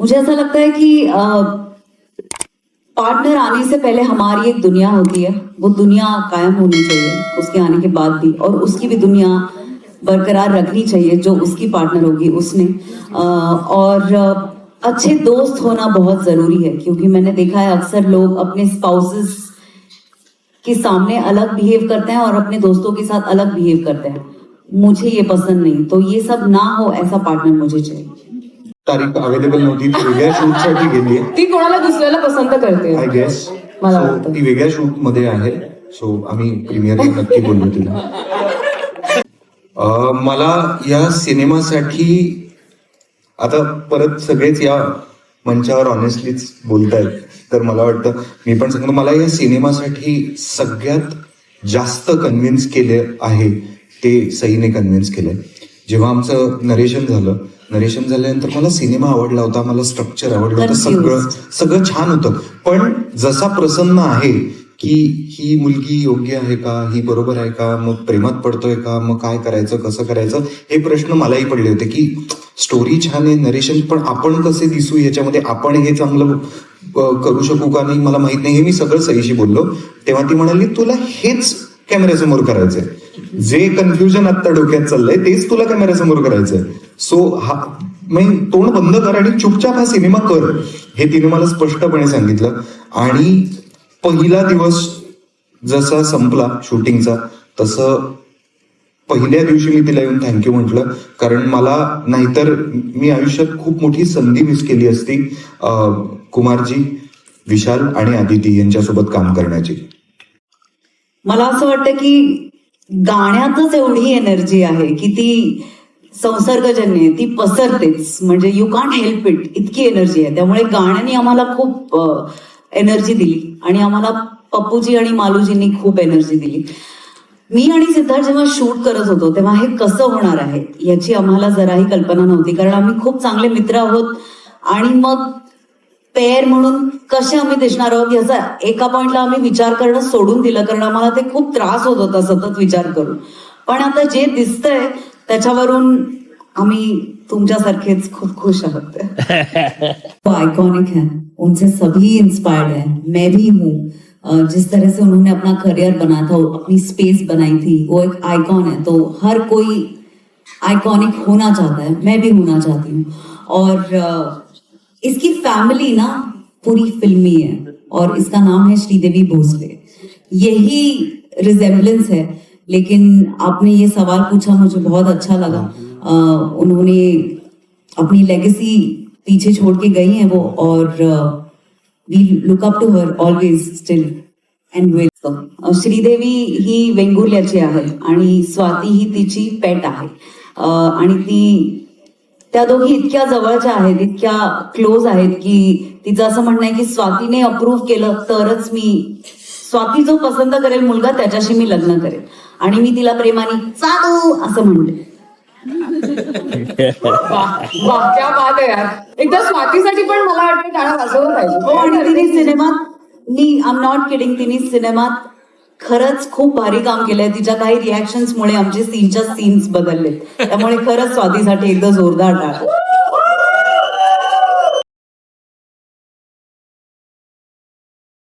मुझे ऐसा लगता है कि पार्टनर आने से पहले हमारी एक दुनिया होती है। वो दुनिया कायम होनी चाहिए उसके आने के बाद भी और उसकी भी दुनिया बरकरार रखनी चाहिए जो उसकी पार्टनर होगी उसने। अ, और अच्छे दोस्त होना बहुत ज़रूरी है क्योंकि मैंने देखा है अक्सर लोग अपने स्पाउसेस के सामने अलग बिहेव करते हैं और अपने दोस्तों के साथ अलग बिहेव करते हैं। मुझे ये पसंद नहीं तो ये सब ना हो ऐसा पार्टनर मुझे चाहिए। तारीख अवेलेबल नव्हती ती वेगळ्या शूटसाठी गेली ती कोणाला दुसऱ्याला पसंत करते? आय गेस मला वाटतं. ती वेगळ्या शूटमध्ये आहे. सो आम्ही प्रीमियर नक्की बोलू तिला. अं, मला या सिनेमासाठी आता परत सगळेच या मंचावर ऑनेस्टलीच बोलतायत. तर मला वाटतं मी पण सांगतो मला या सिनेमासाठी सगळ्यात जास्त कन्व्हिन्स केले आहे ते सईने कन्व्हिन्स केलंय. जेव्हा आमचं नरेशन झालं नरेशन झाल्यानंतर मला सिनेमा आवडला होता मला स्ट्रक्चर आवडलं होतं. सगळं सगळं छान होतं. पण जसा प्रसन्न आहे की ही मुलगी योग्य आहे का ही बरोबर आहे का मग प्रेमात पडतोय का मग काय करायचं कसं करायचं हे प्रश्न मलाही पडले होते की स्टोरी छान आहे नरेशन पण आपण कसे दिसू याच्यामध्ये आपण हे चांगलं करू शकू का नाही मला माहीत नाही हे मी सगळं सईशी बोललो. तेव्हा ती म्हणाली तुला हेच कॅमेऱ्यासमोर करायचंय. जे कन्फ्युजन आता डोक्यात चाललंय तेच तुला कॅमेऱ्यासमोर करायचंय? सो हा म्हणजे तोंड बंद कर आणि चुपचाप हा सिनेमा कर. हे तिने मला स्पष्टपणे सांगितलं. आणि पहिला दिवस जसा संपला शूटिंगचा तसं पहिल्या दिवशी मी तिला येऊन थँक्यू म्हटलं. कारण मला नाहीतर मी आयुष्यात खूप मोठी संधी मिस केली असती कुमारजी विशाल आणि आदिती यांच्यासोबत काम करण्याची. मला असं वाटतं की गाण्यातच एवढी एनर्जी आहे की ती संसर्गजन्य आहे ती पसरतेच. म्हणजे यू कांट हेल्प इट इतकी एनर्जी आहे. त्यामुळे गाण्याने आम्हाला खूप एनर्जी दिली. आणि आम्हाला पप्पूजी आणि मालूजींनी खूप एनर्जी दिली. मी आणि सिद्धार्थ जेव्हा शूट करत होतो तेव्हा हे कसं होणार आहे याची आम्हाला जराही कल्पना नव्हती. कारण आम्ही खूप चांगले मित्र आहोत. आणि मग पेअर म्हणून कसे आम्ही दिसणार आहोत याचा एका पॉइंटला आम्ही विचार करणं सोडून दिलं कारण आम्हाला ते खूप त्रास होत होता सतत विचार करून. पण आता जे दिसतंय त्याच्यावरून आम्ही तुमच्यासारखेच खूप खुश आहोत. वो आइकॉनिक है उनसे सभी इंस्पायर्ड है मैं भी हूँ. जिस तरह से उन्होंने अपना करियर बना था अपनी स्पेस बनाई थी वो एक आइकॉन है तो हर कोई आइकॉनिक होना चाहता है. मैं भी होना चाहती हूँ. और इसकी फैमिली ना पूरी फिल्मी है और इसका नाम है श्रीदेवी भोसले। यही रिजेम्बलेंस है। लेकिन आपने ये सवाल पूछा मुझे बहुत अच्छा लगा। अ, उन्होंने अपनी लेगेसी पीछे छोड़ के गई हैं वो और we look up to her always still and with Sridevi ही वेंगुर्ल्याची आहे आणि स्वाती ही तिची पेट आहे। आणि ती त्या दोघी इतक्या जवळच्या आहेत इतक्या क्लोज आहेत की तिचं असं म्हणणं आहे की स्वातीने अप्रूव्ह केलं तरच मी स्वाती जो पसंत करेल मुलगा त्याच्याशी मी लग्न करेल. आणि मी तिला प्रेमाने चालू असं म्हणते वाह क्या बात आहे यार. एकदा स्वातीसाठी पण मला वाटतं गाणं वाजवलं हो आणि पाहिजे तिने सिनेमात मी आय एम नॉट किडिंग तिने सिनेमात खरंच खूप भारी काम केलंय. तिच्या काही रिॲक्शन्समुळे आमचे सीनच्या सीन्स बदलले त्यामुळे खरंच स्वातीसाठी एकदा जोरदार टाळ